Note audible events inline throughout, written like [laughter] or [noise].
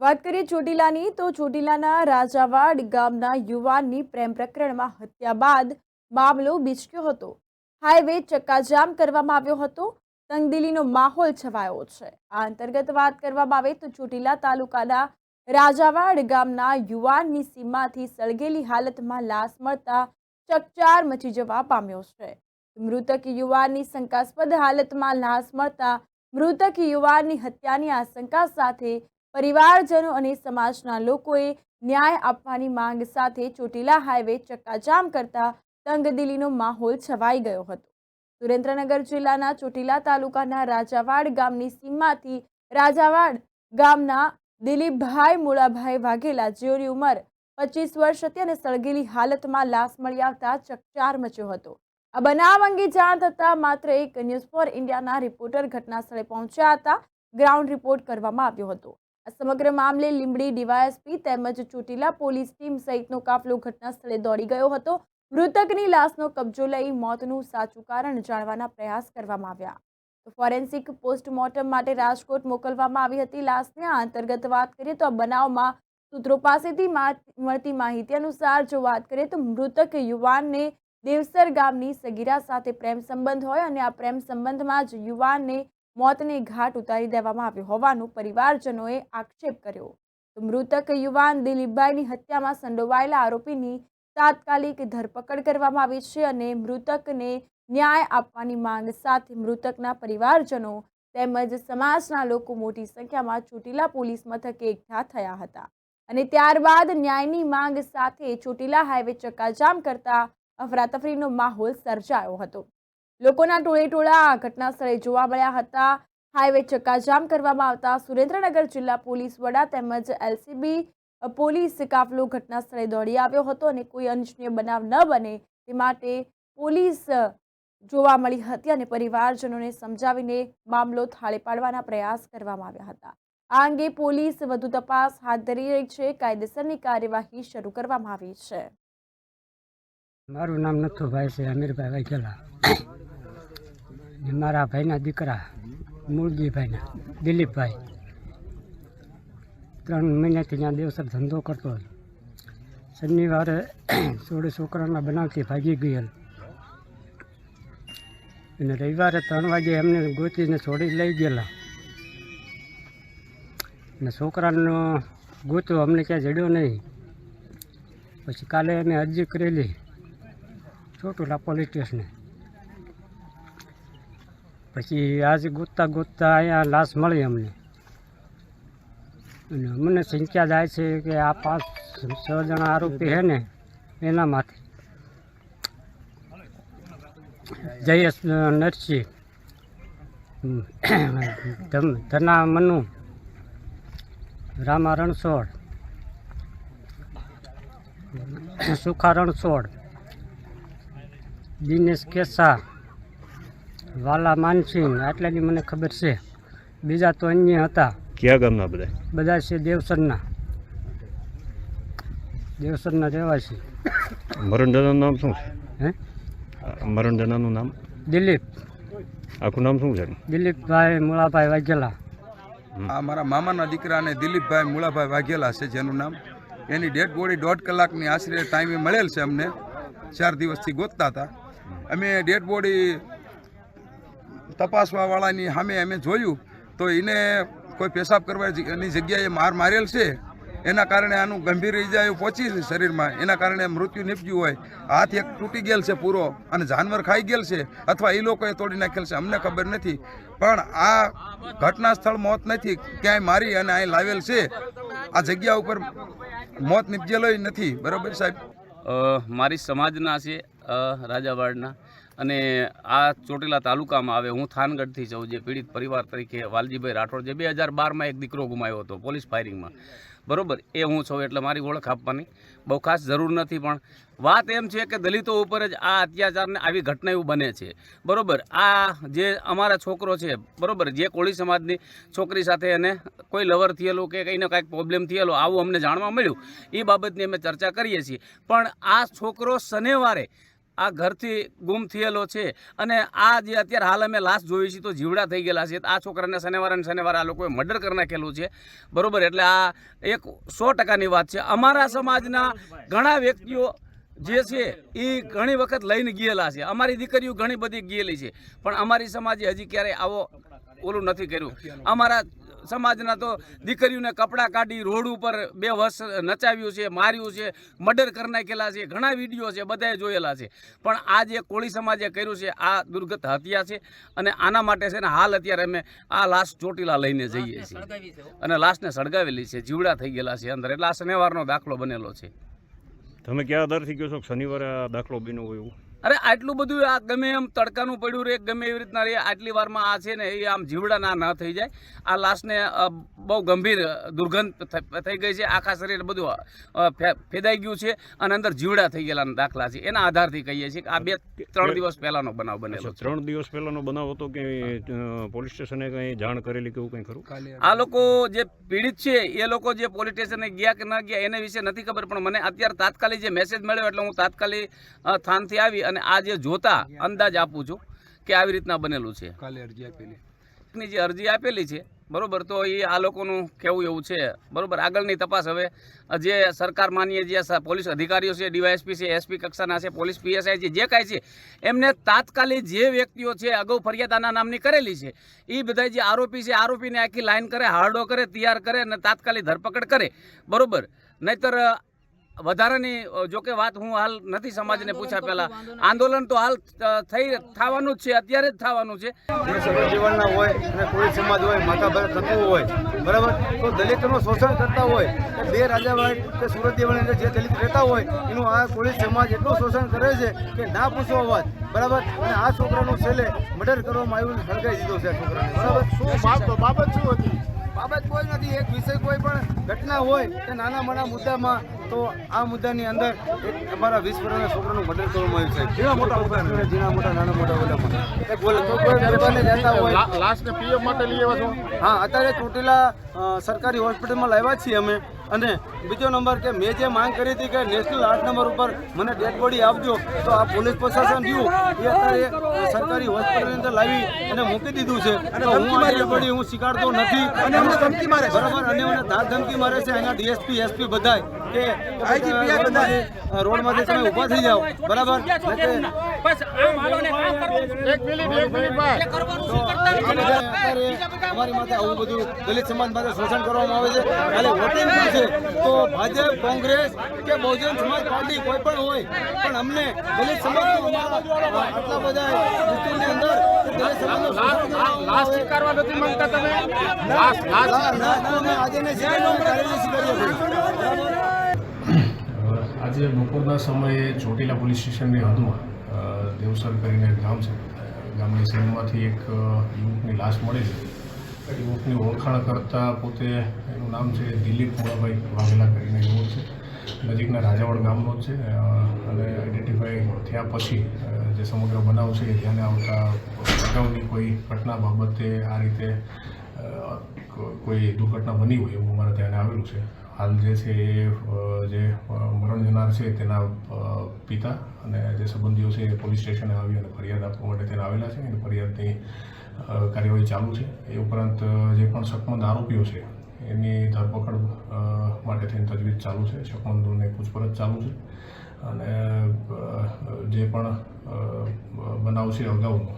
વાત કરીએ ચોટીલાની, તો ચોટીલાના રાજાવાડ ગામના યુવાનની પ્રેમ પ્રકરણમાં હત્યા બાદ મામલો બીચક્યો હતો. હાઈવે ચક્કાજામ કરવામાં આવ્યો હતો. તંગદિલીનો માહોલ છવાયો છે. આ અંતર્ગત વાત કરવામાં આવે તો ચોટીલા તાલુકાના રાજાવાડ ગામના યુવાનની સીમાથી સળગેલી હાલતમાં લાશ મળતા ચકચાર મચી જવા પામ્યો છે. મૃતક યુવાનની શંકાસ્પદ હાલતમાં લાશ મળતા મૃતક યુવાનની હત્યાની આશંકા સાથે પરિવારજનો અને સમાજના લોકોએ ન્યાય આપવાની માંગ સાથે ચોટીલા હાઈવે ચક્કાજામ કરતા તંગદિલીનો માહોલ છવાઈ ગયો હતો. સુરેન્દ્રનગર જિલ્લાના ચોટીલા તાલુકાના રાજાવાડ ગામની સીમમાંથી રાજાવાડ ગામના દિલીપભાઈ મુળાભાઈ વાઘેલા જેઓની ઉંમર પચીસ વર્ષ હતી અને સળગેલી હાલતમાં લાશ મળી આવતા ચકચાર મચ્યો હતો. આ બનાવ અંગે જાણ થતાં માત્ર એક ન્યૂઝ ફોર ઇન્ડિયાના રિપોર્ટર ઘટના સ્થળે પહોંચ્યા હતા. ગ્રાઉન્ડ રિપોર્ટ કરવામાં આવ્યો હતો. સમગ્ર મામલે લીંબડી ડીવાયએસપી તેમજ ચોટીલા પોલીસ ટીમ સહિતનો કાફલો ઘટના સ્થળે દોડી ગયો હતો. મૃતકની લાશનો કબજો લઈ મોતનું સાચું કારણ જાણવાના પ્રયાસ કરવામાં આવ્યા. ફોરેન્સિક પોસ્ટમોર્ટમ માટે રાજકોટ મોકલવામાં આવી હતી લાશને. આ અંતર્ગત વાત કરીએ તો આ બનાવમાં સૂત્રો પાસેથી મળતી માહિતી અનુસાર જો વાત કરીએ તો મૃતક યુવાનને દેવસર ગામની સગીરા સાથે પ્રેમ સંબંધ હોય અને આ પ્રેમ સંબંધમાં જ યુવાનને મોતને ઘાટ ઉતારી દેવામાં આવ્યો હોવાનું પરિવારજનોએ આક્ષેપ કર્યો. તો મૃતક યુવાન દિલીપભાઈની હત્યામાં સંડોવાયેલા આરોપીની તાત્કાલિક ધરપકડ કરવામાં આવી છે અને મૃતકને ન્યાય આપવાની માંગ સાથે મૃતકના પરિવારજનો તેમજ સમાજના લોકો મોટી સંખ્યામાં ચોટીલા પોલીસ મથકે એકઠા થયા હતા. અને ત્યારબાદ ન્યાયની માંગ સાથે ચોટીલા હાઈવે ચક્કાજામ કરતા અફરાતફરીનો માહોલ સર્જાયો હતો. લોકોના ટોળે ટોળા આ ઘટના સ્થળે જોવા મળ્યા હતા. હાઈવે ચક્કાજામ કરવામાં આવતા સુરેન્દ્રનગર જિલ્લા પોલીસ વડા તેમજ એલસીબી પોલીસ કાફલો ઘટના સ્થળે દોડી આવ્યો હતો અને કોઈ અનિચ્છનીય બનાવ ન બને તે માટે પોલીસ જોવા મળી હતી અને પરિવારજનોને સમજાવીને મામલો થાળે પાડવાના પ્રયાસ કરવામાં આવ્યા હતા. આ અંગે પોલીસ વધુ તપાસ હાથ ધરી રહી છે. કાયદેસરની કાર્યવાહી શરૂ કરવામાં આવી છે. મારું નામ નથુભાઈ છે, અમીરભાઈ વાઘેલા ને મારા ભાઈના દીકરા મૂળજીભાઈના દિલીપભાઈ. ત્રણ મહિનાથી ત્યાં દેવસર ધંધો કરતો શનિવારે [clears throat] સોળે છોકરાના બનાવથી ભાગી ગયેલ. અને રવિવારે ત્રણ વાગે એમને ગોતીને છોડી લઈ ગયેલા. ને છોકરાનો ગોતો અમને ક્યાં જડ્યો નહીં. પછી કાલે અમે અરજી કરેલી. ચોટીલા પોલીસ સ્ટેશને. પછી આજે ગોતતા ગોતતા અહીંયા લાશ મળી અમને. અને અમને સંખ્યા જાય છે કે આ પાંચ, છ જણા આરોપી છે ને, એનામાંથી. જયેશ નરસિંહ. ધના, મનુ, રામા રણછોડ, સુખા રણછોડ, દિનેશ કેસા વાલા માનસિંહ આટલાની મને ખબર છે. બીજા તો અન્ય હતા. કયા ગામના બધા? બધા છે દેવસરના. દેવસરના રહેવાસી. મરણદાનાનું નામ શું? છે હે મરણદાનાનું નામ? દિલીપ. આખું નામ શું છે? દિલીપભાઈ મુળાભાઈ વાઘેલા. આ મારા મામાના દીકરાને દિલીપભાઈ મુળાભાઈ વાઘેલા છે જેનું નામ. એની ડેડ બોડી દોઢ કલાકની આશરે ટાઈમે મળેલ છે અમને. ચાર દિવસથી ગોતતા હતા. અમે ડેડ બોડી તપાસવાવાળાની સામે અમે જોયું તો એને કોઈ પેશાબ કરવાની જગ્યાએ માર મારેલ છે. એના કારણે આનું ગંભીર ઇજાઓ પહોંચી છે શરીરમાં. એના કારણે મૃત્યુ નીપજ્યું હોય. હાથ એક તૂટી ગયેલ છે પૂરો અને જાનવર ખાઈ ગયેલ છે અથવા એ લોકોએ તોડી નાખેલ છે. અમને ખબર નથી. પણ આ ઘટના સ્થળ મોત નથી. ક્યાંય મારી અને અહીં લાવેલ છે. આ જગ્યા ઉપર મોત નીપજેલો નથી. બરાબર સાહેબ? મારી સમાજના છે રાજાવાડના. અને આ ચોટીલા તાલુકામાં આવે, હું થાનગઢથી જાઉં જે પીડિત પરિવાર તરીકે વાલજીભાઈ રાઠોડ જે બે હજાર બારમાં એક દીકરો ગુમાવ્યો હતો પોલીસ ફાયરિંગમાં. બરોબર? એ હું છું, એટલે મારી ઓળખ આપવાની. બહુ ખાસ જરૂર નથી, પણ વાત એમ છે કે દલિતો ઉપર જ આ અત્યાચારને આવી ઘટના એવું બને છે. બરોબર? આ જે અમારા છોકરો છે, બરોબર? જે કોળી સમાજની છોકરી સાથે એને કોઈ લવર થયેલો કે કંઈને કાંઈક પ્રોબ્લેમ થયેલો, આવું અમને જાણવા મળ્યું. એ બાબતની અમે ચર્ચા કરીએ છીએ. પણ આ છોકરો શનિવારે આ ઘરથી ગુમ થયેલો છે. અને આ જે અત્યારે હાલ અમે લાશ જોઈ છીએ તો જીવડા થઈ ગયેલા છે. આ છોકરાને શનિવારે અને શનિવાર આ લોકોએ મર્ડર કરી નાખેલું છે. બરોબર, એટલે આ એક સો ટકાની વાત છે. અમારા સમાજના ઘણા વ્યક્તિઓ જે છે, એ ઘણી વખત લઈને ગયેલા છે. અમારી દીકરીઓ ઘણી બધી ગયેલી છે. પણ અમારી સમાજે હજી ક્યારેય આવો ઓલું નથી કર્યું. અમારા સમાજના તો દીકરીઓને કપડાં કાઢી રોડ ઉપર બે વર્ષ નચાવ્યું છે માર્યું છે મર્ડર કરી નાખેલા છે ઘણા વીડિયો છે બધાએ જોયેલા છે. પણ આ જે કોળી સમાજે કર્યું છે આ દુર્ગત હત્યા છે અને આના માટે છે ને હાલ અત્યારે અમે આ લાશ ચોટીલા લઈને જઈએ છીએ. અને લાશને સળગાવેલી છે જીવડા થઈ ગયેલા છે અંદર. એટલે આ શનિવારનો દાખલો બનેલો છે. તમે ક્યાં આધારથી કહો છો શનિવારે આ દાખલો બન્યો હોય એવું? અરે આટલું બધું આ ગમે એમ તડકાનું પડ્યું રે ગમે એવી રીતના રે આટલી વારમાં આ છે ને એ આમ જીવડા ના ન થઈ જાય. આ લાશને બહુ ગંભીર દુર્ગંધ થઈ ગઈ છે. આખા શરીર બધું ફેદાઈ ગયું છે અને અંદર જીવડા થઈ ગયેલા દાખલા છે. એના આધારથી કહીએ છીએ કે આ બે ત્રણ દિવસ પહેલાનો બનાવ બનેલો ત્રણ દિવસ પહેલાનો બનાવ હતો કે પોલીસ સ્ટેશને કંઈ જાણ કરેલી કે એવું કંઈ ખરું? આ લોકો જે પીડિત છે એ લોકો જે પોલીસ સ્ટેશને ગયા કે ન ગયા એને વિશે નથી ખબર પણ મને અત્યારે તાત્કાલિક જે મેસેજ મળ્યો એટલે હું તાત્કાલિક સ્થાનથી થાનથી આવી અને આ જે જોતા અંદાજ આપું છું કે આવી રીતના બનેલું છે. કાલે અરજી આપેલી. જે અરજી આપેલી છે બરોબર તો એ આ લોકોનું કેવું એવું છે. બરોબર આગળની તપાસ હવે જે સરકાર માન્ય જે પોલીસ અધિકારીઓ છે ડીવાયએસપી છે એસપી કક્ષાના છે પોલીસ પીએસઆઈ છે જે કાંઈ છે એમને તાત્કાલિક જે વ્યક્તિઓ છે અગાઉ ફરિયાદ આના નામની કરેલી છે એ બધા જે આરોપી છે આરોપીને આખી લાઈન કરે હારડો કરે તૈયાર કરે અને તાત્કાલિક ધરપકડ કરે. બરોબર નહીતર વધારાની જો કે વાત હું હાલ નથી સમાજને પૂછ્યા પહેલા. આંદોલન તો હાલ થઈ થવાનું જ છે અત્યારે જ થવાનું છે. જે સર્વજીવનના હોય અને કોઈ સમાજ હોય માથાભારે થતું હોય બરાબર? તો દલિતોનું શોષણ કરતા હોય બે બે રાજાવાડ કે સુરત દેવળની અંદર જે દલિત રહેતા હોય એનું આ કોળી સમાજ એટલું શોષણ કરે છે કે ના પૂછો અવાજ બરાબર? અને આ છોકરાનું છેલ્લે મર્ડર કરવામાં આવ્યું અને સળગાઈ દીધો છે આ છોકરાને બરાબર? શું બાબત શું હતી? બાબત કોઈ નથી એક વિષય કોઈ પણ ઘટના હોય કે નાના મોટા મુદ્દામાં તો આ મુદ્દાની અંદર એક અમારા વીસ વર્ષના છોકરાનું મર્ડર કરવામાં આવ્યું છે. કેવા મોટા મુદ્દા ઝીણા મોટા નાના મોટા ઓલામાં એક બોલે તો જતા હોય. લાસ્ટને પીએમ માટે લઈ આવ્યા છો? હા અત્યારે ચોટીલા સરકારી હોસ્પિટલમાં લાવ્યા છીએ અમે. અને બીજો નંબર કે મેં જે માંગ કરી હતી કે નેશનલ આઠ નંબર ઉપર મને ડેડ બોડી આપજો તો આ પોલીસ પ્રશાસન રહ્યું એ અત્યારે સરકારી હોસ્પિટલની અંદર લાવી અને મૂકી દીધું છે. અને હું ડેડ બોડી હું સ્વીકારતો નથી. અને ધમકી મારે બરાબર અને મને ધાર ધમકી મારે છે. અહીંયા ડીએસપી એસપી બધાય. કે રોડમાંથી રોડમાંથી તમે ઊભા થઈ જાઓ બરાબર એટલે એક મિનિટ એક મિનિટ ભાઈ કરવાનું શું કરતા અમારી માથે આવું બધું દલિત સમાજ માટે શોષણ કરવામાં આવે છે કાલે વોટિંગ પણ છે તો ભાજપ કોંગ્રેસ કે બહુજન સમાજ પાર્ટી કોઈ પણ હોય પણ અમને દલિત અમારા આટલા બધા ડિસ્ટ્રિક્ટની અંદર આવે. સ્વીકારવા નથી માંગતા તમે લાસ્ટ લાસ્ટ ના, ના, આજે નહીં સ્વીકારીએ, આજે બપોરના સમયે ચોટીલા પોલીસ સ્ટેશનની હદમાં દેવસર કરીને એક ગામ છે. ગામની સીમમાંથી એક યુવકની લાશ મળી છે. યુવકની ઓળખાણ કરતાં પોતે એનું નામ છે દિલીપ મોળાભાઈ વાઘેલા કરીને યુવક છે. નજીકના રાજાવાડ ગામનો જ છે અને આઈડેન્ટિફાઈ થયા પછી જે સમગ્ર બનાવ છે ધ્યાને આવતા અગાઉની કોઈ ઘટના બાબતે આ રીતે કોઈ દુર્ઘટના બની હોય એવું અમારા ધ્યાને આવેલું છે. હાલ જે છે એ જે મરણ જનાર છે તેના પિતા અને જે સંબંધીઓ છે એ પોલીસ સ્ટેશને આવી અને ફરિયાદ આપવા માટે તેને આવેલા છે. અને ફરિયાદની કાર્યવાહી ચાલુ છે. એ ઉપરાંત જે પણ શકમંદ આરોપીઓ છે, એની ધરપકડ માટે થઈને તજવીજ ચાલુ છે. શકમંદોની પૂછપરછ ચાલુ છે. અને જે પણ બનાવ છે અગાઉનો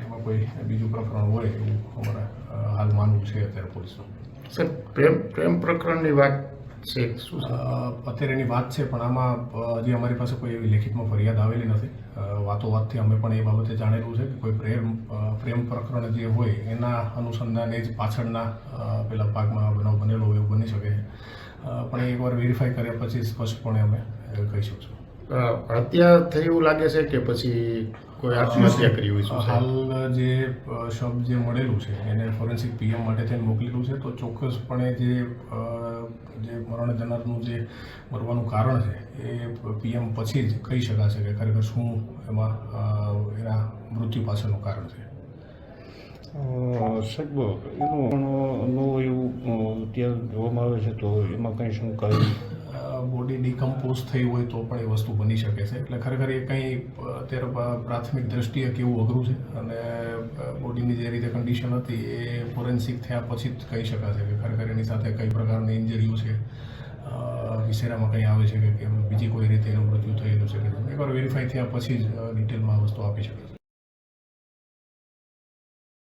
એમાં કોઈ બીજું પ્રકરણ હોય એવું અમારા હાલ માનવું છે અત્યારે પોલીસનું. સર, પ્રેમ પ્રેમ પ્રકરણની વાત છે. અત્યારે એની વાત છે પણ આમાં હજી અમારી પાસે કોઈ એવી લેખિતમાં ફરિયાદ આવેલી નથી. વાતો વાતથી અમે પણ એ બાબતે જાણેલું છે કે કોઈ પ્રેમ પ્રેમ પ્રકરણ જે હોય એના અનુસંધાને જ પાછળના પેલા ભાગમાં બનાવ બનેલો હોય એવું બની શકે છે. પણ એકવાર વેરીફાઈ કર્યા પછી સ્પષ્ટપણે અમે કહી શકશું. હત્યા થઈ એવું લાગે છે કે પછી કોઈ આત્મહત્યા કરી હોય છે? હાલ જે શબ્દ શબ જે મળેલું છે એને ફોરેન્સિક પીએમ માટે થઈને મોકલેલું છે તો ચોક્કસપણે જે જે મરણ જનારનું જે મરવાનું કારણ છે એ પીએમ પછી જ કહી શકાશે કે ખરેખર શું એમાં એના મૃત્યુ પાછળનું કારણ છે. સાહેબ એનું પણ નો એવું અત્યારે જોવામાં આવે છે તો એમાં કંઈ શંકા બોડી ડિકમ્પોઝ થઈ હોય તો પણ એ વસ્તુ બની શકે છે. એટલે ખરેખર એ કંઈ અત્યારે પ્રાથમિક દ્રષ્ટિએ કેવું અઘરું છે અને બોડીની જે રીતે કન્ડિશન હતી એ ફોરેન્સિક થયા પછી જ કહી શકાશે કે ખરેખર એની સાથે કઈ પ્રકારની ઇન્જરીઓ છે. વિસેરામાં કંઈ આવે છે કે બીજી કોઈ રીતે એનું મૃત્યુ થયેલું છે કે એકવાર વેરીફાઈ થયા પછી જ ડિટેલમાં વસ્તુ આપી શકે છે